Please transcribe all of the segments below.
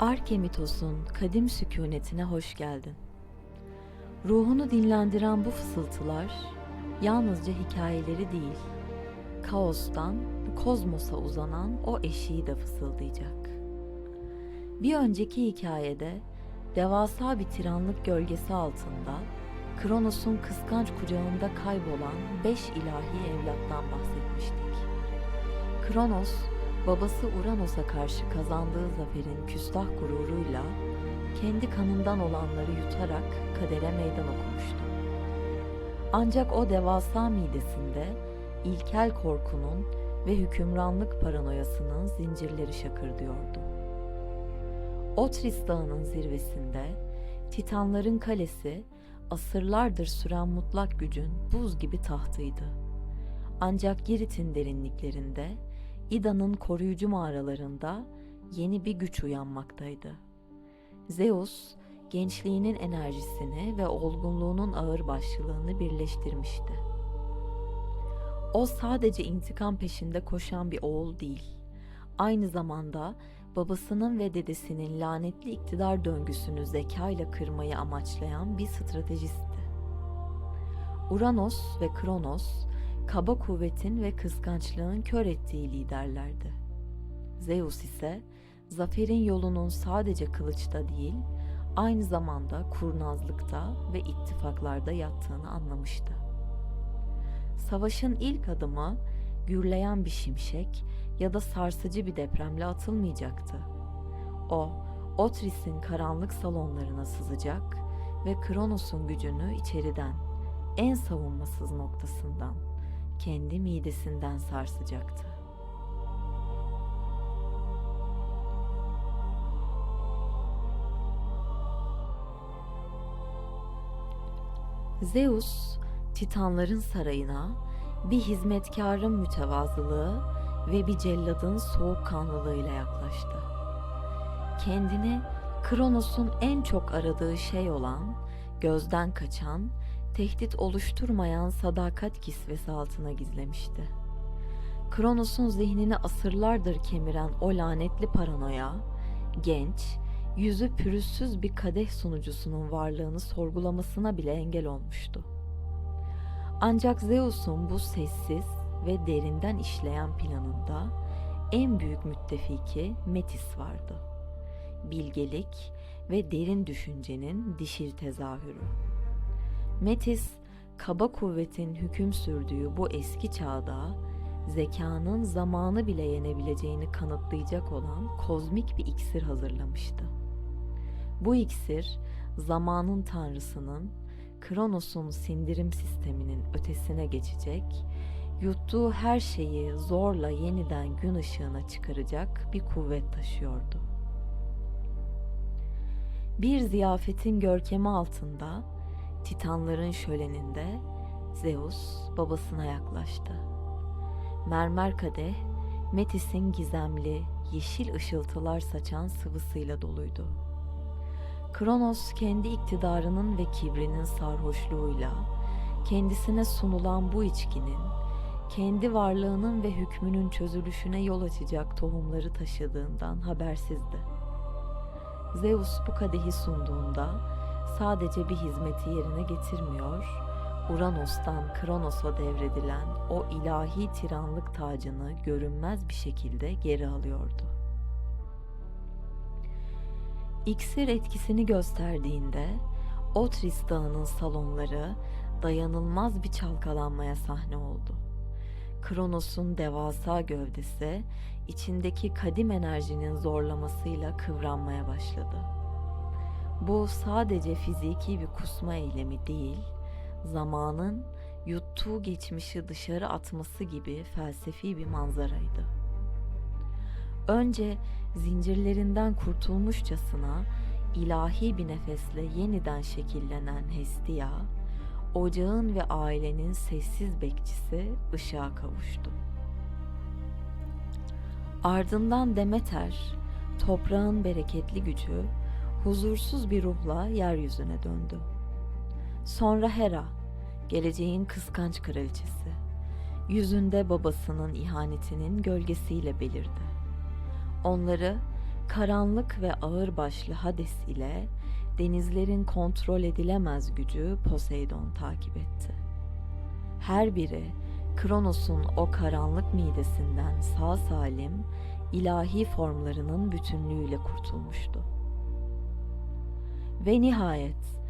Arkemitos'un kadim sükunetine hoş geldin. Ruhunu dinlendiren bu fısıltılar yalnızca hikayeleri değil, kaostan kozmosa uzanan o eşiği de fısıldayacak. Bir önceki hikayede devasa bir tiranlık gölgesi altında Kronos'un kıskanç kucağında kaybolan beş ilahi evlattan bahsetmiştik. Kronos, babası Uranos'a karşı kazandığı zaferin küstah gururuyla kendi kanından olanları yutarak kadere meydan okumuştu. Ancak o devasa midesinde ilkel korkunun ve hükümranlık paranoyasının zincirleri şakırdıyordu. Otris Dağı'nın zirvesinde Titanların kalesi asırlardır süren mutlak gücün buz gibi tahtıydı. Ancak Girit'in derinliklerinde İda'nın koruyucu mağaralarında yeni bir güç uyanmaktaydı. Zeus, gençliğinin enerjisini ve olgunluğunun ağırbaşlılığını birleştirmişti. O sadece intikam peşinde koşan bir oğul değil, aynı zamanda babasının ve dedesinin lanetli iktidar döngüsünü zekayla kırmayı amaçlayan bir stratejistti. Uranos ve Kronos, kaba kuvvetin ve kıskançlığın kör ettiği liderlerdi. Zeus ise zaferin yolunun sadece kılıçta değil, aynı zamanda kurnazlıkta ve ittifaklarda yattığını anlamıştı. Savaşın ilk adımı gürleyen bir şimşek ya da sarsıcı bir depremle atılmayacaktı. O, Otris'in karanlık salonlarına sızacak ve Kronos'un gücünü içeriden, en savunmasız noktasından, kendi midesinden sarsacaktı. Zeus, Titanların sarayına bir hizmetkarın mütevazılığı ve bir celladın soğukkanlılığıyla yaklaştı. Kendini Kronos'un en çok aradığı şey olan, gözden kaçan, tehdit oluşturmayan sadakat kisvesi altına gizlemişti. Kronos'un zihnini asırlardır kemiren o lanetli paranoya, genç, yüzü pürüzsüz bir kadeh sunucusunun varlığını sorgulamasına bile engel olmuştu. Ancak Zeus'un bu sessiz ve derinden işleyen planında en büyük müttefiki Metis vardı. Bilgelik ve derin düşüncenin dişil tezahürü. Metis, kaba kuvvetin hüküm sürdüğü bu eski çağda zekanın zamanı bile yenebileceğini kanıtlayacak olan kozmik bir iksir hazırlamıştı. Bu iksir, zamanın tanrısının Kronos'un sindirim sisteminin ötesine geçecek, yuttuğu her şeyi zorla yeniden gün ışığına çıkaracak bir kuvvet taşıyordu. Bir ziyafetin görkemi altında, Titanların şöleninde Zeus babasına yaklaştı. Mermer kadeh, Metis'in gizemli, yeşil ışıltılar saçan sıvısıyla doluydu. Kronos kendi iktidarının ve kibrinin sarhoşluğuyla kendisine sunulan bu içkinin kendi varlığının ve hükmünün çözülüşüne yol açacak tohumları taşıdığından habersizdi. Zeus bu kadehi sunduğunda sadece bir hizmeti yerine getirmiyor, Uranos'tan Kronos'a devredilen o ilahi tiranlık tacını görünmez bir şekilde geri alıyordu. İksir etkisini gösterdiğinde Otris Dağı'nın salonları dayanılmaz bir çalkalanmaya sahne oldu. Kronos'un devasa gövdesi içindeki kadim enerjinin zorlamasıyla kıvranmaya başladı. Bu sadece fiziki bir kusma eylemi değil, zamanın yuttuğu geçmişi dışarı atması gibi felsefi bir manzaraydı. Önce zincirlerinden kurtulmuşçasına ilahi bir nefesle yeniden şekillenen Hestia, ocağın ve ailenin sessiz bekçisi ışığa kavuştu. Ardından Demeter, toprağın bereketli gücü, huzursuz bir ruhla yeryüzüne döndü. Sonra Hera, geleceğin kıskanç kraliçesi, yüzünde babasının ihanetinin gölgesiyle belirdi. Onları karanlık ve ağırbaşlı Hades ile denizlerin kontrol edilemez gücü Poseidon takip etti. Her biri Kronos'un o karanlık midesinden sağ salim ilahi formlarının bütünlüğüyle kurtulmuştu. Ve nihayet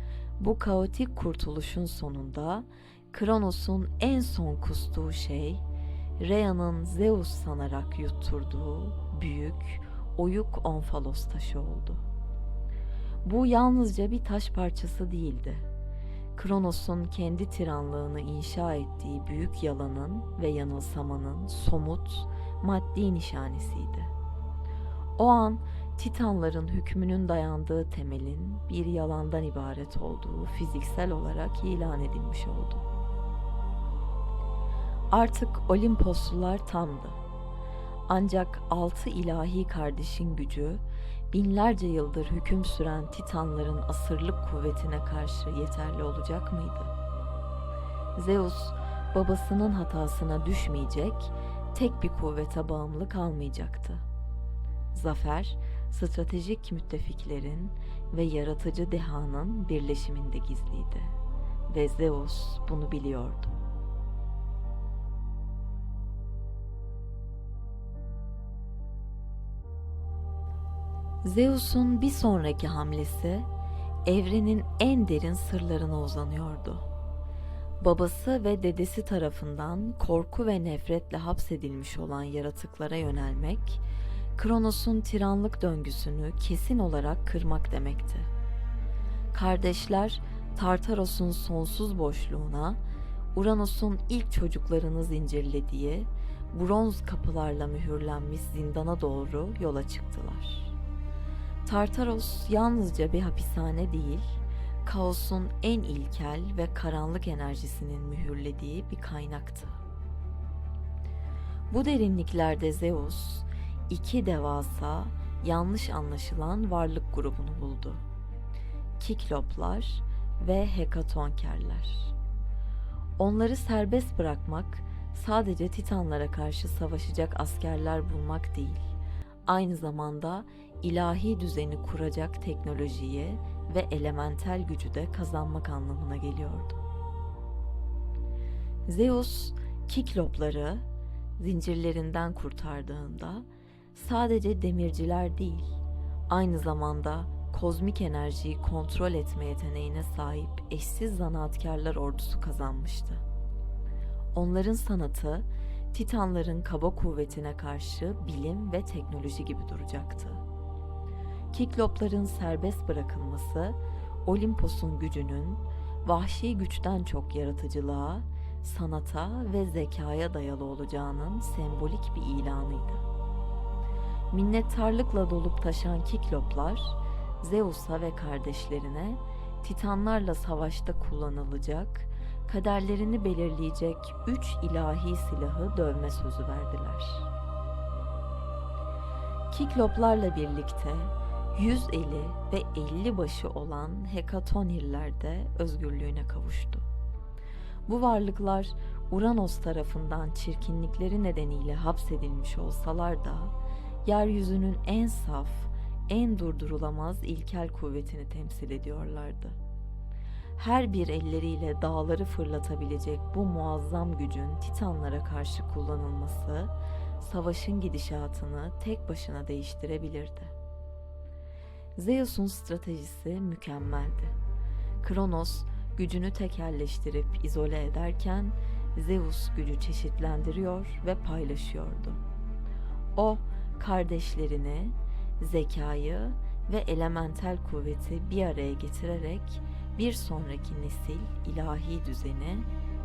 bu kaotik kurtuluşun sonunda Kronos'un en son kustuğu şey Rhea'nın Zeus sanarak yutturduğu büyük, oyuk onfalos taşı oldu. Bu yalnızca bir taş parçası değildi. Kronos'un kendi tiranlığını inşa ettiği büyük yalanın ve yanılsamanın somut, maddi nişanesiydi. O an Titanların hükmünün dayandığı temelin bir yalandan ibaret olduğu fiziksel olarak ilan edilmiş oldu. Artık Olimposlular tamdı. Ancak altı ilahi kardeşin gücü binlerce yıldır hüküm süren Titanların asırlık kuvvetine karşı yeterli olacak mıydı? Zeus babasının hatasına düşmeyecek, tek bir kuvvete bağımlı kalmayacaktı. Zafer, stratejik müttefiklerin ve yaratıcı dehanın birleşiminde gizliydi ve Zeus bunu biliyordu. Zeus'un bir sonraki hamlesi evrenin en derin sırlarına uzanıyordu. Babası ve dedesi tarafından korku ve nefretle hapsedilmiş olan yaratıklara yönelmek, Kronos'un tiranlık döngüsünü kesin olarak kırmak demekti. Kardeşler Tartaros'un sonsuz boşluğuna, Uranos'un ilk çocuklarını zincirlediği bronz kapılarla mühürlenmiş zindana doğru yola çıktılar. Tartaros yalnızca bir hapishane değil, kaosun en ilkel ve karanlık enerjisinin mühürlediği bir kaynaktı. Bu derinliklerde Zeus, iki devasa, yanlış anlaşılan varlık grubunu buldu. Kikloplar ve Hekatonkerler. Onları serbest bırakmak sadece Titanlara karşı savaşacak askerler bulmak değil, aynı zamanda ilahi düzeni kuracak teknolojiyi ve elementel gücü de kazanmak anlamına geliyordu. Zeus, Kiklopları zincirlerinden kurtardığında sadece demirciler değil, aynı zamanda kozmik enerjiyi kontrol etme yeteneğine sahip eşsiz zanaatkarlar ordusu kazanmıştı. Onların sanatı, Titanların kaba kuvvetine karşı bilim ve teknoloji gibi duracaktı. Kiklopların serbest bırakılması, Olimpos'un gücünün vahşi güçten çok yaratıcılığa, sanata ve zekaya dayalı olacağının sembolik bir ilanıydı. Minnettarlıkla dolup taşan Kikloplar, Zeus'a ve kardeşlerine Titanlarla savaşta kullanılacak, kaderlerini belirleyecek üç ilahi silahı dövme sözü verdiler. Kikloplarla birlikte yüz eli ve elli başı olan Hekatonirler de özgürlüğüne kavuştu. Bu varlıklar Uranos tarafından çirkinlikleri nedeniyle hapsedilmiş olsalar da yeryüzünün en saf, en durdurulamaz ilkel kuvvetini temsil ediyorlardı. Her bir elleriyle dağları fırlatabilecek bu muazzam gücün Titanlara karşı kullanılması savaşın gidişatını tek başına değiştirebilirdi. Zeus'un stratejisi mükemmeldi. Kronos gücünü tekelleştirip izole ederken Zeus gücü çeşitlendiriyor ve paylaşıyordu. O kardeşlerini, zekayı ve elementel kuvveti bir araya getirerek bir sonraki nesil ilahi düzeni,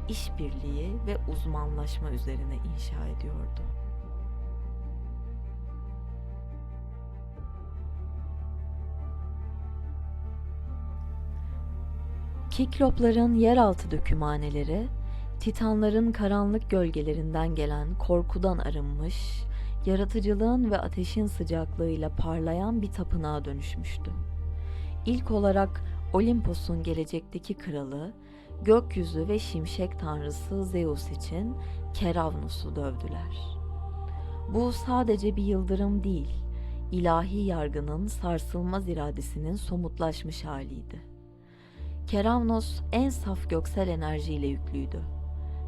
işbirliği ve uzmanlaşma üzerine inşa ediyordu. Kiklopların yeraltı dökümhaneleri, Titanların karanlık gölgelerinden gelen korkudan arınmış, yaratıcılığın ve ateşin sıcaklığıyla parlayan bir tapınağa dönüşmüştü. İlk olarak Olimpos'un gelecekteki kralı, gökyüzü ve şimşek tanrısı Zeus için Keravnus'u dövdüler. Bu sadece bir yıldırım değil, ilahi yargının sarsılmaz iradesinin somutlaşmış haliydi. Keravnos en saf göksel enerjiyle yüklüydü.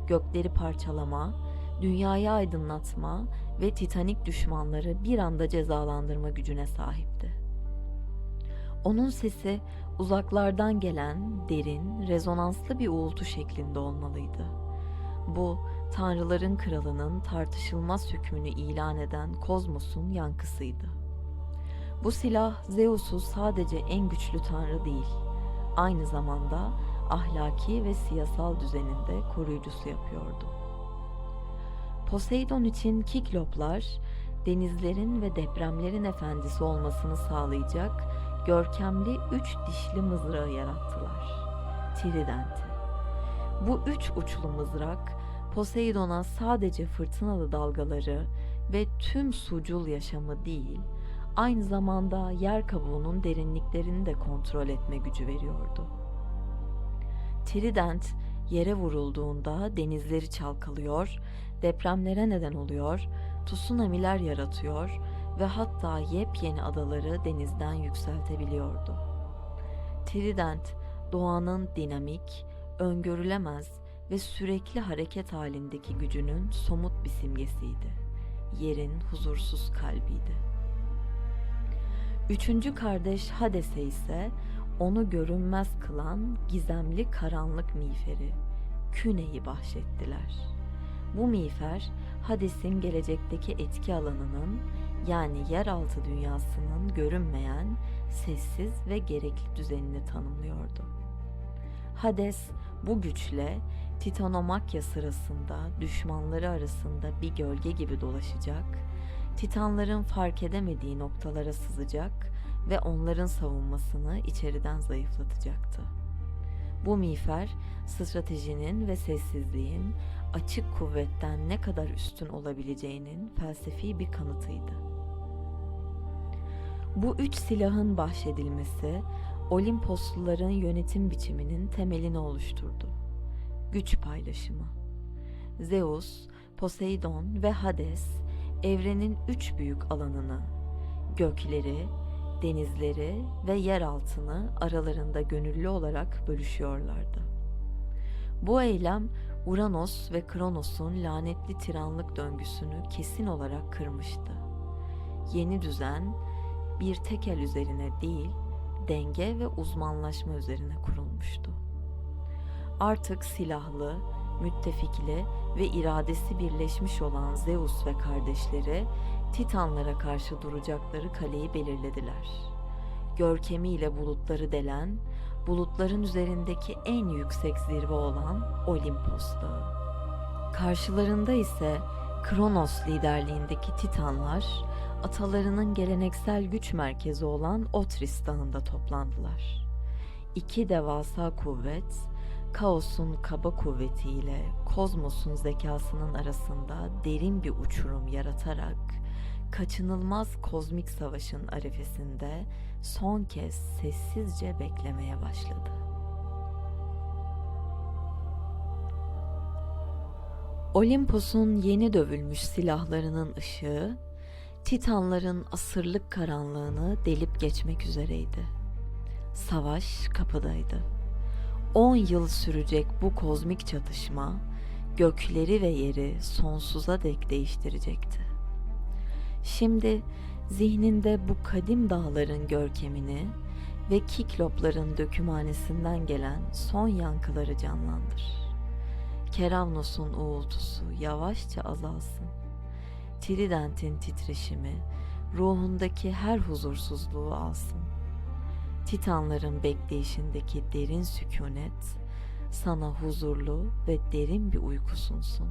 Gökleri parçalama, dünyayı aydınlatma ve titanik düşmanları bir anda cezalandırma gücüne sahipti. Onun sesi uzaklardan gelen derin, rezonanslı bir uğultu şeklinde olmalıydı. Bu, tanrıların kralının tartışılmaz hükmünü ilan eden kozmosun yankısıydı. Bu silah Zeus'u sadece en güçlü tanrı değil, aynı zamanda ahlaki ve siyasal düzeninde koruyucusu yapıyordu. Poseidon için Kikloplar, denizlerin ve depremlerin efendisi olmasını sağlayacak görkemli üç dişli mızrağı yarattılar. Trident'i. Bu üç uçlu mızrak Poseidon'a sadece fırtınalı dalgaları ve tüm sucul yaşamı değil, aynı zamanda yer kabuğunun derinliklerini de kontrol etme gücü veriyordu. Trident yere vurulduğunda denizleri çalkalıyor, depremlere neden oluyor, tsunamiler yaratıyor ve hatta yepyeni adaları denizden yükseltebiliyordu. Trident, doğanın dinamik, öngörülemez ve sürekli hareket halindeki gücünün somut bir simgesiydi. Yerin huzursuz kalbiydi. Üçüncü kardeş Hades'e ise onu görünmez kılan gizemli karanlık miğferi, Küne'yi bahşettiler. Bu miğfer, Hades'in gelecekteki etki alanının yani yeraltı dünyasının görünmeyen, sessiz ve gerekli düzenini tanımlıyordu. Hades bu güçle Titanomakya sırasında düşmanları arasında bir gölge gibi dolaşacak, Titanların fark edemediği noktalara sızacak ve onların savunmasını içeriden zayıflatacaktı. Bu miğfer stratejinin ve sessizliğin açık kuvvetten ne kadar üstün olabileceğinin felsefi bir kanıtıydı. Bu üç silahın bahşedilmesi Olimposluların yönetim biçiminin temelini oluşturdu. Güç paylaşımı. Zeus, Poseidon ve Hades evrenin üç büyük alanını, gökleri, denizleri ve yer altını aralarında gönüllü olarak bölüşüyorlardı. Bu eylem Uranos ve Kronos'un lanetli tiranlık döngüsünü kesin olarak kırmıştı. Yeni düzen bir tekel üzerine değil, denge ve uzmanlaşma üzerine kurulmuştu. Artık silahlı, müttefikli ve iradesi birleşmiş olan Zeus ve kardeşleri Titanlara karşı duracakları kaleyi belirlediler. Görkemiyle bulutları delen, bulutların üzerindeki en yüksek zirve olan Olimpos Dağı. Karşılarında ise Kronos liderliğindeki Titanlar, atalarının geleneksel güç merkezi olan Otris Dağı'nda toplandılar. İki devasa kuvvet, kaosun kaba kuvvetiyle kozmosun zekasının arasında derin bir uçurum yaratarak kaçınılmaz kozmik savaşın arifesinde son kez sessizce beklemeye başladı. Olimpos'un yeni dövülmüş silahlarının ışığı, Titanların asırlık karanlığını delip geçmek üzereydi. Savaş kapıdaydı. 10 yıl sürecek bu kozmik çatışma gökleri ve yeri sonsuza dek değiştirecekti. Şimdi zihninde bu kadim dağların görkemini ve kiklopların dökümhanesinden gelen son yankıları canlandır. Keravnos'un uğultusu yavaşça azalsın. Trident'in titreşimi ruhundaki her huzursuzluğu alsın. Titanların bekleyişindeki derin sükunet sana huzurlu ve derin bir uyku sunsun.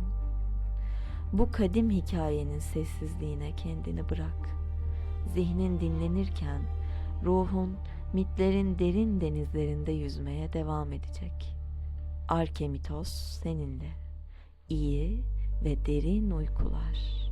Bu kadim hikayenin sessizliğine kendini bırak. Zihnin dinlenirken ruhun mitlerin derin denizlerinde yüzmeye devam edecek. Arkemitos seninle. İyi ve derin uykular.